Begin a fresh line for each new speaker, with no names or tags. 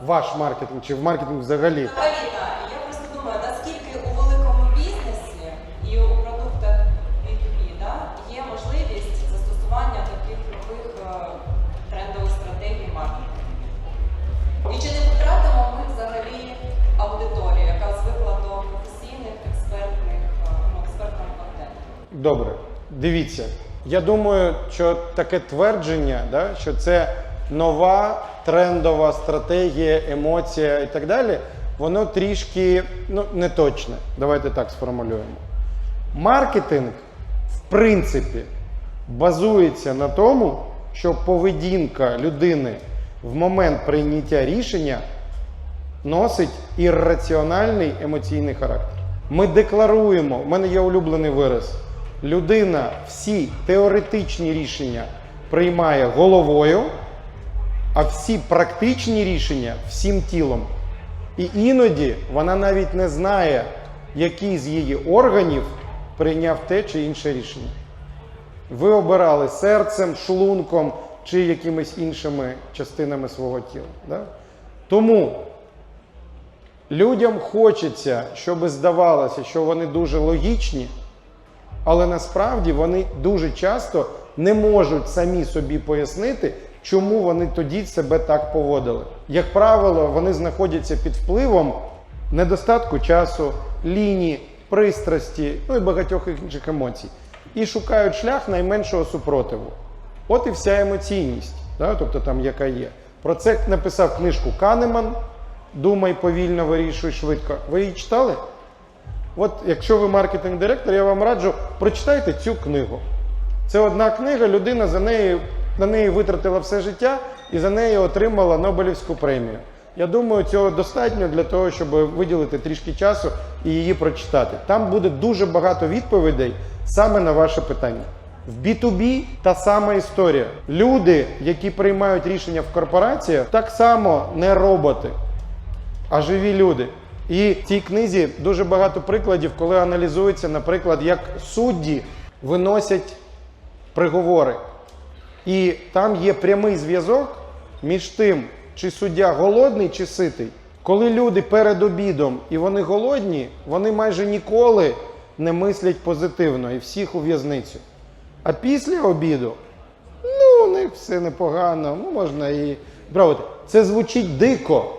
ваш маркетинг чи в маркетинг взагалі?
Взагалі, так. Я просто думаю, наскільки у великому бізнесі і у продуктах B2B да, є можливість застосування таких нових е, трендових стратегій маркетингу. І чи не втратимо ми взагалі аудиторію, яка звикла до професійних експертних, е, ну, експертного контенту?
Добре, дивіться. Я думаю, що таке твердження, да, що це нова трендова стратегія, емоція і так далі, воно трішки ну, не точне. Давайте так сформулюємо. Маркетинг, в принципі, базується на тому, що поведінка людини в момент прийняття рішення носить ірраціональний емоційний характер. Ми декларуємо, в мене є улюблений вираз. Людина всі теоретичні рішення приймає головою, а всі практичні рішення всім тілом. І іноді вона навіть не знає, який з її органів прийняв те чи інше рішення. Ви обирали серцем, шлунком чи якимись іншими частинами свого тіла. Да? Тому людям хочеться, щоб здавалося, що вони дуже логічні, але насправді вони дуже часто не можуть самі собі пояснити, чому вони тоді себе так поводили. Як правило, вони знаходяться під впливом недостатку часу, ліні, пристрасті, ну і багатьох інших емоцій. І шукають шлях найменшого супротиву. От і вся емоційність, да, тобто там яка є. Про це написав книжку Канеман. Думай повільно, вирішуй швидко. Ви її читали? От якщо ви маркетинг-директор, я вам раджу прочитайте цю книгу. Це одна книга, людина за неї, на неї витратила все життя і за неї отримала Нобелівську премію. Я думаю, цього достатньо для того, щоб виділити трішки часу і її прочитати. Там буде дуже багато відповідей саме на ваше питання. В B2B та сама історія. Люди, які приймають рішення в корпораціях, так само не роботи а живі люди. І в цій книзі дуже багато прикладів, коли аналізується, наприклад, як судді виносять приговори. І там є прямий зв'язок між тим, чи суддя голодний, чи ситий. Коли люди перед обідом і вони голодні, вони майже ніколи не мислять позитивно і всіх у в'язницю. А після обіду ну, у них все непогано, ну можна і правити. Це звучить дико.